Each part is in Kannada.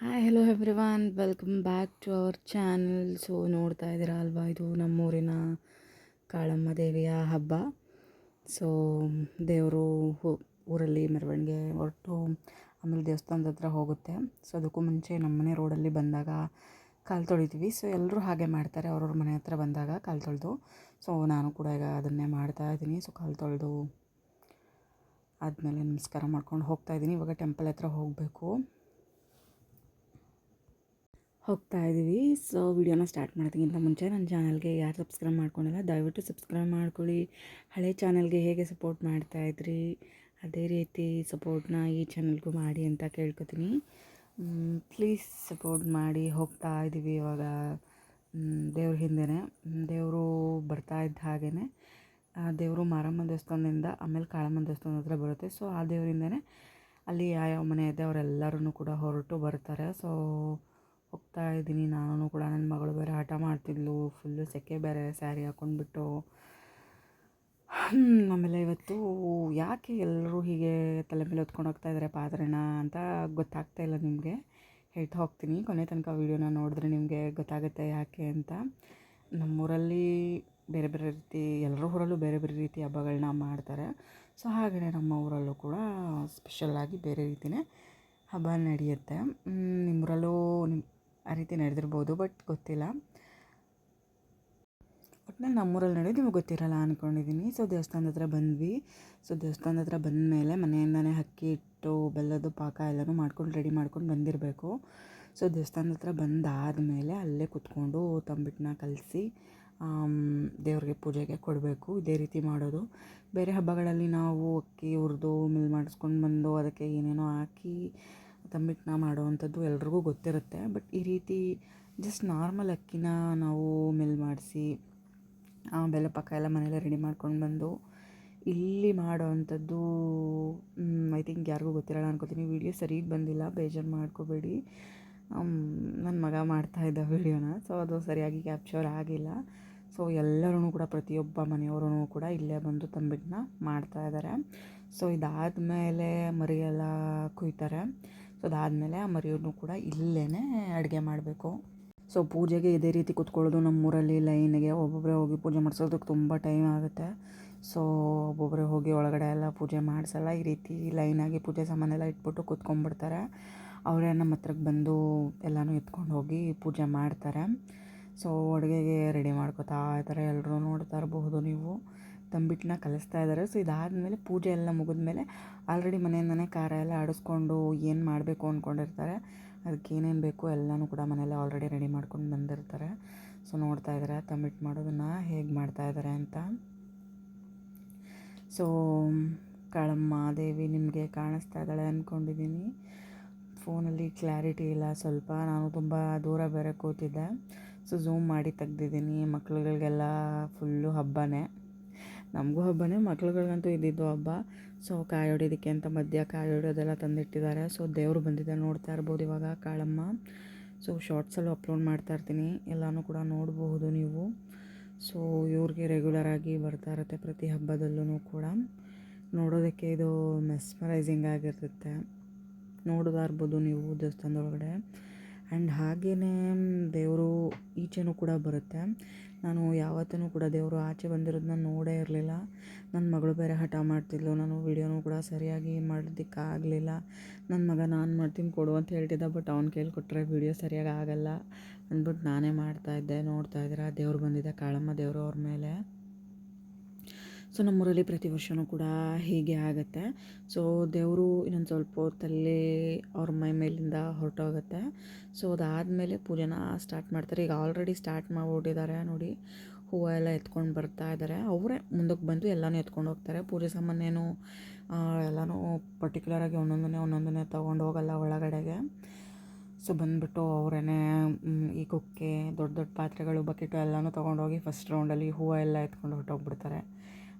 Hi hello everyone welcome back to our channel so ನೋಡ್ತಾ ಇದ್ದೀರಾ ಅಲ್ವಾ? ಇದು ನಮ್ಮೂರಿನ ಕಾಳಮ್ಮ ದೇವಿಯ ಹಬ್ಬ. ಸೊ ದೇವರು ಊರಲ್ಲಿ ಮೆರವಣಿಗೆ ಹೊರಟು ಆಮೇಲೆ ದೇವಸ್ಥಾನದ ಹತ್ರ ಹೋಗುತ್ತೆ. ಸೊ ಅದಕ್ಕೂ ಮುಂಚೆ ನಮ್ಮನೆ ರೋಡಲ್ಲಿ ಬಂದಾಗ ಕಾಲು ತೊಳಿತೀವಿ. ಸೊ ಎಲ್ಲರೂ ಹಾಗೆ ಮಾಡ್ತಾರೆ. ಅವ್ರವ್ರ ಮನೆ ಹತ್ರ ಬಂದಾಗ ಕಾಲು ತೊಳೆದು. ಸೊ ನಾನು ಕೂಡ ಈಗ ಅದನ್ನೇ ಮಾಡ್ತಾ ಇದ್ದೀನಿ. ಸೊ ಕಾಲು ತೊಳೆದು ಆದಮೇಲೆ ನಮಸ್ಕಾರ ಮಾಡ್ಕೊಂಡು ಹೋಗ್ತಾ ಇದ್ದೀನಿ. ಇವಾಗ ಟೆಂಪಲ್ ಹತ್ರ ಹೋಗಬೇಕು. ಹೋಗ್ತಾ ಇದ್ದೀವಿ. ಸೊ ವಿಡಿಯೋನ ಸ್ಟಾರ್ಟ್ ಮಾಡೋದಕ್ಕಿಂತ ಮುಂಚೆ ನನ್ನ ಚಾನಲ್ಗೆ ಯಾರು ಸಬ್ಸ್ಕ್ರೈಬ್ ಮಾಡ್ಕೊಂಡಿಲ್ಲ, ದಯವಿಟ್ಟು ಸಬ್ಸ್ಕ್ರೈಬ್ ಮಾಡ್ಕೊಳ್ಳಿ. ಹಳೆ ಚಾನಲ್ಗೆ ಹೇಗೆ ಸಪೋರ್ಟ್ ಮಾಡ್ತಾ ಇದ್ರಿ, ಅದೇ ರೀತಿ ಸಪೋರ್ಟ್ನ ಈ ಚಾನಲ್ಗೂ ಮಾಡಿ ಅಂತ ಕೇಳ್ಕೊತೀನಿ. ಪ್ಲೀಸ್ ಸಪೋರ್ಟ್ ಮಾಡಿ ಹೋಗ್ತಾ ಇದ್ದೀವಿ ಇವಾಗ. ದೇವ್ರ ಹಿಂದೆನೇ. ದೇವರು ಬರ್ತಾ ಇದ್ದ ಹಾಗೇ ದೇವರು ಮಾರಮ್ಮ ದೇವಸ್ಥಾನದಿಂದ ಆಮೇಲೆ ಕಾಳಮ್ಮ ದೇವಸ್ಥಾನದ ಹತ್ರ ಬರುತ್ತೆ. ಸೊ ಆ ದೇವರಿಂದನೇ ಅಲ್ಲಿ ಯಾವ ಮನೆ ಇದೆ ಅವರೆಲ್ಲರೂ ಕೂಡ ಹೊರಟು ಬರ್ತಾರೆ. ಸೊ ಹೋಗ್ತಾ ಇದ್ದೀನಿ. ನಾನು ಕೂಡ ನನ್ನ ಮಗಳು ಬೇರೆ ಹಠ ಮಾಡ್ತಿದ್ಲು. ಫುಲ್ಲು ಸೆಕೆ ಬೇರೆ ಸ್ಯಾರಿ ಹಾಕ್ಕೊಂಡ್ಬಿಟ್ಟು ಆಮೇಲೆ ಇವತ್ತು ಯಾಕೆ ಎಲ್ಲರೂ ಹೀಗೆ ತಲೆ ಮೇಲೆ ಹೊತ್ಕೊಂಡು ಹೋಗ್ತಾ ಇದ್ದಾರೆ ಪಾತ್ರೆನ ಅಂತ ಗೊತ್ತಾಗ್ತಾ ಇಲ್ಲ ನಿಮಗೆ. ಹೇಳ್ತಾ ಹೋಗ್ತೀನಿ. ಕೊನೆ ತನಕ ವೀಡಿಯೋನ ನೋಡಿದ್ರೆ ನಿಮಗೆ ಗೊತ್ತಾಗುತ್ತೆ ಯಾಕೆ ಅಂತ. ನಮ್ಮೂರಲ್ಲಿ ಬೇರೆ ಬೇರೆ ರೀತಿ ಎಲ್ಲರ ಊರಲ್ಲೂ ಬೇರೆ ಬೇರೆ ರೀತಿ ಹಬ್ಬಗಳನ್ನ ಮಾಡ್ತಾರೆ. ಸೊ ಹಾಗೆಯೇ ನಮ್ಮ ಊರಲ್ಲೂ ಕೂಡ ಸ್ಪೆಷಲ್ಲಾಗಿ ಬೇರೆ ರೀತಿಯೇ ಹಬ್ಬ ನಡೆಯುತ್ತೆ. ನಿಮ್ಮೂರಲ್ಲೂ ನಿಮ್ಮ ಆ ರೀತಿ ನಡೆದಿರ್ಬೋದು ಬಟ್ ಗೊತ್ತಿಲ್ಲ. ಒಟ್ಟಿನಲ್ಲಿ ನಮ್ಮೂರಲ್ಲಿ ನಡೆಯೋದು ನಿಮಗೆ ಗೊತ್ತಿರಲ್ಲ ಅಂದ್ಕೊಂಡಿದ್ದೀನಿ ಸೊ ದೇವಸ್ಥಾನದ ಹತ್ರ ಬಂದ್ವಿ. ಸೊ ದೇವಸ್ಥಾನದ ಹತ್ರ ಬಂದ ಮೇಲೆ ಮನೆಯಿಂದನೇ ಅಕ್ಕಿ ಇಟ್ಟು ಬೆಲ್ಲದ್ದು, ಪಾಕ ಎಲ್ಲನೂ ಮಾಡ್ಕೊಂಡು ರೆಡಿ ಮಾಡ್ಕೊಂಡು ಬಂದಿರಬೇಕು. ಸೊ ದೇವಸ್ಥಾನದ ಹತ್ರ ಬಂದಾದಮೇಲೆ ಅಲ್ಲೇ ಕುತ್ಕೊಂಡು ತಂಬಿಟ್ಟನ್ನ ಕಲಸಿ ದೇವ್ರಿಗೆ ಪೂಜೆಗೆ ಕೊಡಬೇಕು. ಇದೇ ರೀತಿ ಮಾಡೋದು. ಬೇರೆ ಹಬ್ಬಗಳಲ್ಲಿ ನಾವು ಅಕ್ಕಿ ಹುರಿದು, ಮಿಲ್ ಮಾಡಿಸ್ಕೊಂಡು ಬಂದು ಅದಕ್ಕೆ ಏನೇನೋ ಹಾಕಿ ತಂಬಿಟ್ಟನ್ನ ಮಾಡುವಂಥದ್ದು ಎಲ್ರಿಗೂ ಗೊತ್ತಿರುತ್ತೆ. ಬಟ್ ಈ ರೀತಿ ಜಸ್ಟ್ ನಾರ್ಮಲ್ ಅಕ್ಕಿನ ನಾವು ಮಿಲ್ ಮಾಡಿಸಿ ಬೆಲ್ಲ ಪಕ್ಕ ಎಲ್ಲ ಮನೆಯಲ್ಲೇ ರೆಡಿ ಮಾಡ್ಕೊಂಡು ಬಂದು ಇಲ್ಲಿ ಮಾಡೋವಂಥದ್ದು ಐ ಥಿಂಕ್ ಯಾರಿಗೂ ಗೊತ್ತಿರಲ್ಲ ಅನ್ಕೋತೀನಿ. ವೀಡಿಯೋ ಸರಿಗೆ ಬಂದಿಲ್ಲ, ಬೇಜಾರು ಮಾಡ್ಕೋಬೇಡಿ. ನನ್ನ ಮಗ ಮಾಡ್ತಾ ಇದ್ದ ವೀಡಿಯೋನ ಸೊ ಅದು ಸರಿಯಾಗಿ ಕ್ಯಾಪ್ಚರ್ ಆಗಿಲ್ಲ. ಸೊ ಎಲ್ಲರೂ ಕೂಡ, ಪ್ರತಿಯೊಬ್ಬ ಮನೆಯವರೂ ಕೂಡ ಇಲ್ಲೇ ಬಂದು ತಂಬಿಟ್ಟನ್ನ ಮಾಡ್ತಾ ಇದ್ದಾರೆ ಸೊ ಇದಾದಮೇಲೆ ಮರಿಯೆಲ್ಲ ಕುಯ್ತಾರೆ. ಸೊ ಅದಾದಮೇಲೆ ಆ ಮರಿಯನ್ನು ಕೂಡ ಇಲ್ಲೇ ಅಡುಗೆ ಮಾಡಬೇಕು. ಸೊ ಪೂಜೆಗೆ ಇದೇ ರೀತಿ ಕೂತ್ಕೊಳ್ಳೋದು ನಮ್ಮೂರಲ್ಲಿ ಲೈನಿಗೆ. ಒಬ್ಬೊಬ್ಬರೇ ಹೋಗಿ ಪೂಜೆ ಮಾಡಿಸೋದಕ್ಕೆ ತುಂಬ ಟೈಮ್ ಆಗುತ್ತೆ. ಸೊ ಒಬ್ಬೊಬ್ಬರೇ ಹೋಗಿ ಒಳಗಡೆ ಎಲ್ಲ ಪೂಜೆ ಮಾಡಿಸಲ್ಲ. ಈ ರೀತಿ ಲೈನಾಗಿ ಪೂಜೆ ಸಾಮಾನೆಲ್ಲ ಇಟ್ಬಿಟ್ಟು ಕೂತ್ಕೊಂಡ್ಬಿಡ್ತಾರೆ. ಅವರೇ ನಮ್ಮ ಹತ್ರಕ್ಕೆ ಬಂದು ಎಲ್ಲನೂ ಎತ್ಕೊಂಡು ಹೋಗಿ ಪೂಜೆ ಮಾಡ್ತಾರೆ. ಸೊ ಅಡುಗೆಗೆ ರೆಡಿ ಮಾಡ್ಕೋತಾ ಇದ್ದಾರೆ ಎಲ್ಲರೂ ನೋಡ್ತಾ ಇರಬಹುದು ನೀವು. ತಂಬಿಟ್ಟನ್ನ ಕಲಿಸ್ತಾ ಇದ್ದಾರೆ ಸೊ ಇದಾದಮೇಲೆ ಪೂಜೆ ಎಲ್ಲ ಮುಗಿದ್ಮೇಲೆ ಆಲ್ರೆಡಿ ಮನೆಯಿಂದನೇ ಖಾರ ಎಲ್ಲ ಆಡಿಸ್ಕೊಂಡು ಏನು ಮಾಡಬೇಕು ಅಂದ್ಕೊಂಡಿರ್ತಾರೆ ಅದಕ್ಕೆ ಏನೇನು ಬೇಕು ಎಲ್ಲನೂ ಕೂಡ ಮನೆಯಲ್ಲೇ ಆಲ್ರೆಡಿ ರೆಡಿ ಮಾಡ್ಕೊಂಡು ಬಂದಿರ್ತಾರೆ. ಸೊ ನೋಡ್ತಾ ಇದ್ದಾರೆ ತಂಬಿಟ್ಟು ಮಾಡೋದನ್ನು ಹೇಗೆ ಮಾಡ್ತಾ ಇದ್ದಾರೆ ಅಂತ. ಸೊ ಕಾಳಮ್ಮ, ದೇವಿ ನಿಮಗೆ ಕಾಣಿಸ್ತಾ ಇದ್ದಾಳೆ ಅಂದ್ಕೊಂಡಿದ್ದೀನಿ ಫೋನಲ್ಲಿ ಕ್ಲಾರಿಟಿ ಇಲ್ಲ. ಸ್ವಲ್ಪ ನಾನು ತುಂಬ ದೂರ ಬೇರೆ ಕೂತಿದ್ದೆ. ಸೊ ಝೂಮ್ ಮಾಡಿ ತೆಗ್ದಿದ್ದೀನಿ. ಮಕ್ಳುಗಳಿಗೆಲ್ಲ ಫುಲ್ಲು ಹಬ್ಬನೇ. ನಮಗೂ ಹಬ್ಬನೇ, ಮಕ್ಳುಗಳಿಗಂತೂ ಇದ್ದಿದ್ದು ಹಬ್ಬ. ಸೊ ಕಾಯಿ ಹೊಡಿಯೋದಕ್ಕೆ ಅಂತ ಮಧ್ಯ ಕಾಯಿ ಹೊಡಿಯೋದೆಲ್ಲ ತಂದಿಟ್ಟಿದ್ದಾರೆ. ಸೊ ದೇವರು ಬಂದಿದೆ ನೋಡ್ತಾ ಇರ್ಬೋದು ಇವಾಗ ಕಾಳಮ್ಮ. ಸೊ ಶಾರ್ಟ್ಸಲ್ಲೂ ಅಪ್ಲೋಡ್ ಮಾಡ್ತಾ ಇರ್ತೀನಿ. ಎಲ್ಲನೂ ಕೂಡ ನೋಡಬಹುದು ನೀವು. ಸೊ ಇವ್ರಿಗೆ ರೆಗ್ಯುಲರಾಗಿ ಬರ್ತಾ ಇರುತ್ತೆ ಪ್ರತಿ ಹಬ್ಬದಲ್ಲೂ ಕೂಡ. ನೋಡೋದಕ್ಕೆ ಇದು ಮೆಸ್ಮರೈಸಿಂಗ್ ಆಗಿರುತ್ತೆ. ನೋಡ್ತಾ ನೀವು ದೇವಸ್ಥಾನದೊಳಗಡೆ. ಆ್ಯಂಡ್ ಹಾಗೆಯೇ ದೇವರು ಈಚೆನೂ ಕೂಡ ಬರುತ್ತೆ. ನಾನು ಯಾವತ್ತೂ ಕೂಡ ದೇವರು ಆಚೆ ಬಂದಿರೋದನ್ನ ನೋಡೇ ಇರಲಿಲ್ಲ. ನನ್ನ ಮಗಳು ಬೇರೆ ಹಠ ಮಾಡ್ತಿದ್ಲು. ನಾನು ವೀಡಿಯೋನೂ ಕೂಡ ಸರಿಯಾಗಿ ಮಾಡೋದಕ್ಕಾಗಲಿಲ್ಲ. ನನ್ನ ಮಗ ನಾನು ಮಾಡ್ತೀನಿ ಕೊಡು ಅಂತ ಹೇಳ್ತಿದ್ದ, ಬಟ್ ಅವ್ನು ಕೇಳಿಕೊಟ್ರೆ ವೀಡಿಯೋ ಸರಿಯಾಗಿ ಆಗಲ್ಲ ಅಂದ್ಬಿಟ್ಟು ನಾನೇ ಮಾಡ್ತಾಯಿದ್ದೆ ನೋಡ್ತಾ ಇದ್ದೀರಾ. ದೇವ್ರು ಬಂದಿದ್ದೆ ಕಾಳಮ್ಮ ದೇವರು ಅವ್ರ ಮೇಲೆ. ಸೊ ನಮ್ಮೂರಲ್ಲಿ ಪ್ರತಿ ವರ್ಷವೂ ಕೂಡ ಹೀಗೆ ಆಗುತ್ತೆ. ಸೊ ದೇವರು ಇನ್ನೊಂದು ಸ್ವಲ್ಪ ಹೊತ್ತಲ್ಲಿ ಅವ್ರ ಮೈ ಮೇಲಿಂದ ಹೊರಟೋಗುತ್ತೆ. ಸೊ ಅದಾದಮೇಲೆ ಪೂಜೆನ ಸ್ಟಾರ್ಟ್ ಮಾಡ್ತಾರೆ. ಈಗ ಆಲ್ರೆಡಿ ಸ್ಟಾರ್ಟ್ ಮಾಡಿಬಿಟ್ಟಿದ್ದಾರೆ ನೋಡಿ. ಹೂವು ಎಲ್ಲ ಎತ್ಕೊಂಡು ಬರ್ತಾ ಇದ್ದಾರೆ ಅವರೇ ಮುಂದಕ್ಕೆ ಬಂದು ಎಲ್ಲನೂ ಎತ್ಕೊಂಡು ಹೋಗ್ತಾರೆ. ಪೂಜೆ ಸಾಮಾನೇನು ಎಲ್ಲನೂ ಪರ್ಟಿಕ್ಯುಲರಾಗಿ ಒಂದೊಂದನ್ನೇ ಒಂದೊಂದನ್ನೇ ತೊಗೊಂಡು ಹೋಗಲ್ಲ ಒಳಗಡೆಗೆ. ಸೊ ಬಂದುಬಿಟ್ಟು ಅವರೇ ಈ ಕುಕ್ಕೆ, ದೊಡ್ಡ ದೊಡ್ಡ ಪಾತ್ರೆಗಳು, ಬಕೆಟು ಎಲ್ಲನೂ ತೊಗೊಂಡೋಗಿ ಫಸ್ಟ್ ರೌಂಡಲ್ಲಿ ಹೂವು ಎಲ್ಲ ಎತ್ಕೊಂಡು ಹೊರಟೋಗ್ಬಿಡ್ತಾರೆ.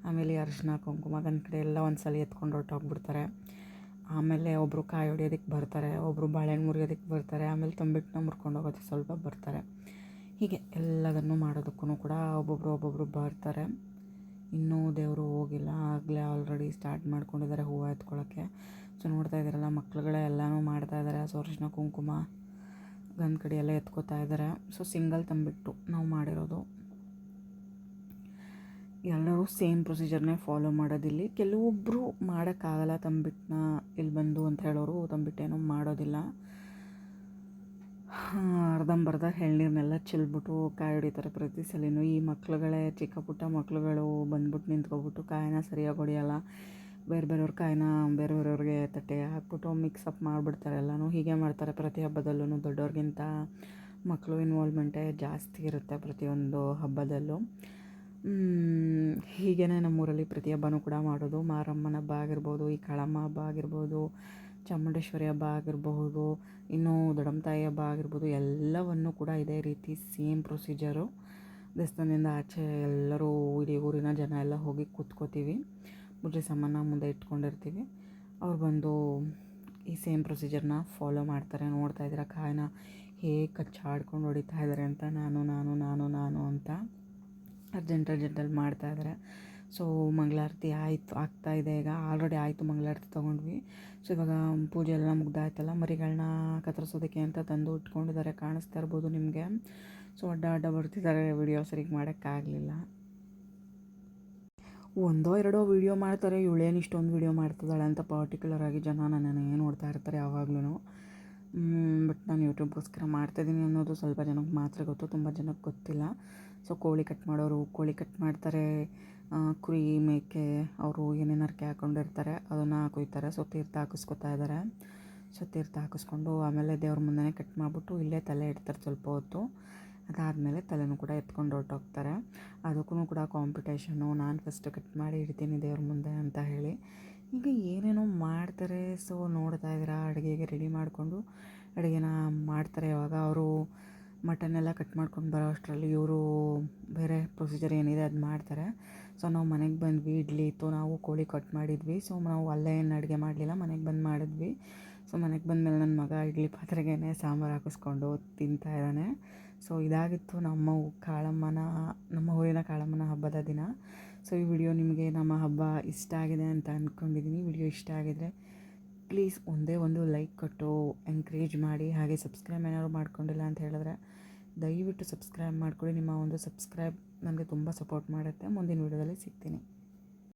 ಆಮೇಲೆ ಅರಿಶಿನ, ಕುಂಕುಮ ಗಂಧ ಕಡೆ ಎಲ್ಲ ಒಂದು ಸಲ ಎತ್ಕೊಂಡು ಹೊರಟೋಗ್ಬಿಡ್ತಾರೆ. ಆಮೇಲೆ ಒಬ್ಬರು ಕಾಯಿ ಹೊಡಿಯೋದಕ್ಕೆ ಬರ್ತಾರೆ ಒಬ್ಬರು ಬಾಳೆಹಣ್ಣು ಮುರಿಯೋದಕ್ಕೆ ಬರ್ತಾರೆ, ಆಮೇಲೆ ತಂಬಿಟ್ಟನ್ನ ಮುರ್ಕೊಂಡು ಹೋಗೋದಕ್ಕೆ ಸ್ವಲ್ಪ ಬರ್ತಾರೆ. ಹೀಗೆ ಎಲ್ಲದನ್ನು ಮಾಡೋದಕ್ಕೂ ಕೂಡ ಒಬ್ಬೊಬ್ಬರು ಒಬ್ಬೊಬ್ಬರು ಬರ್ತಾರೆ. ಇನ್ನೂ ದೇವರು ಹೋಗಿಲ್ಲ, ಆಗಲೇ ಆಲ್ರೆಡಿ ಸ್ಟಾರ್ಟ್ ಮಾಡ್ಕೊಂಡಿದ್ದಾರೆ ಹೂವು ಎತ್ಕೊಳ್ಳೋಕ್ಕೆ ಸೊ ನೋಡ್ತಾ ಇದ್ದೀರಲ್ಲ, ಮಕ್ಳುಗಳೇ ಎಲ್ಲನೂ ಮಾಡ್ತಾ ಇದ್ದಾರೆ. ಸೊ ಅರಿಶಿನ, ಕುಂಕುಮ ಗಂಧ ಕಡೆ ಎಲ್ಲ ಎತ್ಕೋತಾ ಇದ್ದಾರೆ. ಸೊ ಸಿಂಗಲ್ ತಂಬಿಟ್ಟು ನಾವು ಮಾಡಿರೋದು ಎಲ್ಲರೂ ಸೇಮ್ ಪ್ರೊಸೀಜರ್ನೇ ಫಾಲೋ ಮಾಡೋದಿಲ್ಲಿ. ಕೆಲವೊಬ್ಬರು ಮಾಡೋಕ್ಕಾಗಲ್ಲ ತಂಬಿಟ್ಟನ್ನ ಇಲ್ಲಿ ಬಂದು ಅಂತ ಹೇಳೋರು ತಂಬಿಟ್ಟೇನೋ ಮಾಡೋದಿಲ್ಲ. ಅರ್ಧಂಬರ್ಧ ಎಳ್ನೀರನ್ನೆಲ್ಲ ಚೆಲ್ಬಿಟ್ಟು ಕಾಯಿ ಹೊಡಿತಾರೆ. ಪ್ರತಿ ಸಲಿನೂ ಈ ಮಕ್ಳುಗಳೇ, ಚಿಕ್ಕ ಪುಟ್ಟ ಮಕ್ಳುಗಳು ಬಂದ್ಬಿಟ್ಟು ನಿಂತ್ಕೊಬಿಟ್ಟು ಕಾಯಿನ ಸರಿಯಾಗಿ ಹೊಡಿಯಲ್ಲ. ಬೇರೆ ಬೇರೆಯವ್ರ ಕಾಯಿನ ಬೇರೆ ಬೇರೆಯವ್ರಿಗೆ ತಟ್ಟೆ ಹಾಕ್ಬಿಟ್ಟು ಮಿಕ್ಸಪ್ ಮಾಡಿಬಿಡ್ತಾರೆ. ಎಲ್ಲನೂ ಹೀಗೆ ಮಾಡ್ತಾರೆ. ಪ್ರತಿ ಹಬ್ಬದಲ್ಲೂ ದೊಡ್ಡವ್ರಿಗಿಂತ ಮಕ್ಕಳು ಇನ್ವಾಲ್ವ್ಮೆಂಟೇ ಜಾಸ್ತಿ ಇರುತ್ತೆ ಪ್ರತಿಯೊಂದು ಹಬ್ಬದಲ್ಲೂ. ಹೀಗೇ ನಮ್ಮೂರಲ್ಲಿ ಪ್ರತಿ ಹಬ್ಬನೂ ಕೂಡ ಮಾಡೋದು. ಮಾರಮ್ಮನ ಹಬ್ಬ ಆಗಿರ್ಬೋದು, ಈ ಕಳಮ್ಮ ಹಬ್ಬ ಆಗಿರ್ಬೋದು, ಚಾಮುಂಡೇಶ್ವರಿ ಹಬ್ಬ ಆಗಿರಬಹುದು ಇನ್ನು ದೊಡ್ಡಮ್ಮ ತಾಯಿ ಹಬ್ಬ ಆಗಿರ್ಬೋದು, ಎಲ್ಲವನ್ನು ಕೂಡ ಇದೇ ರೀತಿ ಸೇಮ್ ಪ್ರೊಸೀಜರು. ದೇವಸ್ಥಾನದಿಂದ ಆಚೆ ಎಲ್ಲರೂ ಇಡೀ ಊರಿನ ಜನ ಎಲ್ಲ ಹೋಗಿ ಕೂತ್ಕೋತೀವಿ. ಪೂಜೆ ಸಾಮಾನ ಮುಂದೆ ಇಟ್ಕೊಂಡಿರ್ತೀವಿ. ಅವ್ರು ಬಂದು ಈ ಸೇಮ್ ಪ್ರೊಸೀಜರ್ನ ಫಾಲೋ ಮಾಡ್ತಾರೆ. ನೋಡ್ತಾ ಇದ್ದೀರಾ, ಕಾಯಿನ ಹೇಗೆ ಕಚ್ಚಾಡ್ಕೊಂಡು ಹೊಡಿತಾ ಇದ್ದಾರೆ ಅಂತ. ನಾನು ನಾನು ನಾನು ನಾನು ಅಂತ. ಅರ್ಜೆಂಟ್ ಅರ್ಜೆಂಟಲ್ಲಿ ಮಾಡ್ತಾಯಿದ್ದಾರೆ ಸೊ ಮಂಗಳಾರತಿ ಆಯಿತು ಆಗ್ತಾಯಿದೆ ಈಗ. ಆಲ್ರೆಡಿ ಆಯಿತು ಮಂಗಳಾರತಿ ತೊಗೊಂಡ್ವಿ. ಸೊ ಇವಾಗ ಪೂಜೆ ಎಲ್ಲ ಮುಗ್ದಾಯ್ತಲ್ಲ ಮರಿಗಳನ್ನ ಕತ್ತರಿಸೋದಕ್ಕೆ ಅಂತ ತಂದು ಇಟ್ಕೊಂಡಿದ್ದಾರೆ ಕಾಣಿಸ್ತಾ ಇರ್ಬೋದು ನಿಮಗೆ. ಸೊ ಅಡ್ಡ ಅಡ್ಡ ಬರ್ತಿದ್ದಾರೆ ವಿಡಿಯೋ ಸರಿಗೆ ಮಾಡೋಕ್ಕಾಗಲಿಲ್ಲ. ಒಂದೋ ಎರಡೋ ವೀಡಿಯೋ ಮಾಡ್ತಾರೆ ಇವಳೇನು ಇಷ್ಟೊಂದು ವೀಡಿಯೋ ಮಾಡ್ತಿದ್ದಾಳೆ ಅಂತ ಪರ್ಟಿಕ್ಯುಲರ್ ಆಗಿ ಜನ ಏನು ನೋಡ್ತಾ ಇರ್ತಾರೆ ಯಾವಾಗ್ಲೂ ಬಟ್ ನಾನು ಯೂಟ್ಯೂಬ್ಗೋಸ್ಕರ ಮಾಡ್ತಾಯಿದ್ದೀನಿ ಅನ್ನೋದು ಸ್ವಲ್ಪ ಜನಕ್ಕೆ ಮಾತ್ರ ಗೊತ್ತು, ತುಂಬ ಜನಕ್ಕೆ ಗೊತ್ತಿಲ್ಲ. ಸೊ ಕೋಳಿ ಕಟ್ ಮಾಡೋರು, ಕೋಳಿ ಕಟ್ ಮಾಡ್ತಾರೆ. ಕುರಿ ಮೇಕೆ ಅವರು ಏನೇನು ಹರಕೆ ಹಾಕ್ಕೊಂಡಿರ್ತಾರೆ ಅದನ್ನು ಕೊಯ್ತಾರೆ. ಸೊ ತೀರ್ಥ ಹಾಕಿಸ್ಕೊತಾ ಇದ್ದಾರೆ ಸೊ ತೀರ್ಥ ಹಾಕಿಸ್ಕೊಂಡು ಆಮೇಲೆ ದೇವ್ರ ಮುಂದೆನೇ ಕಟ್ ಮಾಡಿಬಿಟ್ಟು ಇಲ್ಲೇ ತಲೆ ಇಡ್ತಾರೆ ಸ್ವಲ್ಪ ಹೊತ್ತು. ಅದಾದಮೇಲೆ ತಲೆನೂ ಕೂಡ ಎತ್ಕೊಂಡು ಹೊರಟೋಗ್ತಾರೆ. ಅದಕ್ಕೂ ಕೂಡ ಕಾಂಪಿಟೇಷನು ನಾನು ಫಸ್ಟ್ ಕಟ್ ಮಾಡಿ ಇಡ್ತೀನಿ ದೇವ್ರ ಮುಂದೆ ಅಂತ ಹೇಳಿ. ಈಗ ಏನೇನೋ ಮಾಡ್ತಾರೆ. ಸೊ ನೋಡ್ತಾ ಇದ್ದೀರಾ, ಅಡುಗೆಗೆ ರೆಡಿ ಮಾಡಿಕೊಂಡು ಅಡುಗೆನ ಮಾಡ್ತಾರೆ. ಇವಾಗ ಅವರು ಮಟನ್ನೆಲ್ಲ ಕಟ್ ಮಾಡ್ಕೊಂಡು ಬರೋ ಅಷ್ಟರಲ್ಲಿ ಇವರು ಬೇರೆ ಪ್ರೊಸೀಜರ್ ಏನಿದೆ ಅದು ಮಾಡ್ತಾರೆ. ಸೊ ನಾವು ಮನೆಗೆ ಬಂದ್ವಿ, ಇಡ್ಲಿ ಇತ್ತು, ನಾವು ಕೋಳಿ ಕಟ್ ಮಾಡಿದ್ವಿ. ಸೊ ನಾವು ಅಲ್ಲೇ ಏನು ಅಡುಗೆ ಮಾಡಲಿಲ್ಲ, ಮನೆಗೆ ಬಂದು ಮಾಡಿದ್ವಿ. ಸೊ ಮನೆಗೆ ಬಂದಮೇಲೆ ನನ್ನ ಮಗ ಇಡ್ಲಿ ಪಾತ್ರೆಗೇ ಸಾಂಬಾರು ಹಾಕಿಸ್ಕೊಂಡು ತಿಂತಾ ಇದ್ದಾನೆ. ಸೊ ಇದಾಗಿತ್ತು ನಮ್ಮ ಕಾಳಮ್ಮನ, ನಮ್ಮ ಊರಿನ ಕಾಳಮ್ಮನ ಹಬ್ಬದ ದಿನ. ಸೊ ಈ ವಿಡಿಯೋ ನಿಮಗೆ ನಮ್ಮ ಹಬ್ಬ ಇಷ್ಟ ಆಗಿದೆ ಅಂತ ಅಂದ್ಕೊಂಡಿದ್ದೀನಿ ವಿಡಿಯೋ ಇಷ್ಟ ಆಗಿದರೆ ಪ್ಲೀಸ್ ಒಂದೇ ಒಂದು ಲೈಕ್ ಕೊಟ್ಟು ಎನ್ಕರೇಜ್ ಮಾಡಿ, ಹಾಗೆ ಸಬ್ಸ್ಕ್ರೈಬ್ ಏನಾದ್ರು ಮಾಡ್ಕೊಂಡಿಲ್ಲ ಅಂತ ಹೇಳಿದ್ರೆ ದಯವಿಟ್ಟು ಸಬ್ಸ್ಕ್ರೈಬ್ ಮಾಡ್ಕೊಳ್ಳಿ ನಿಮ್ಮ ಒಂದು ಸಬ್ಸ್ಕ್ರೈಬ್ ನನಗೆ ತುಂಬ ಸಪೋರ್ಟ್ ಮಾಡುತ್ತೆ. ಮುಂದಿನ ವೀಡಿಯೋದಲ್ಲಿ ಸಿಗ್ತೀನಿ.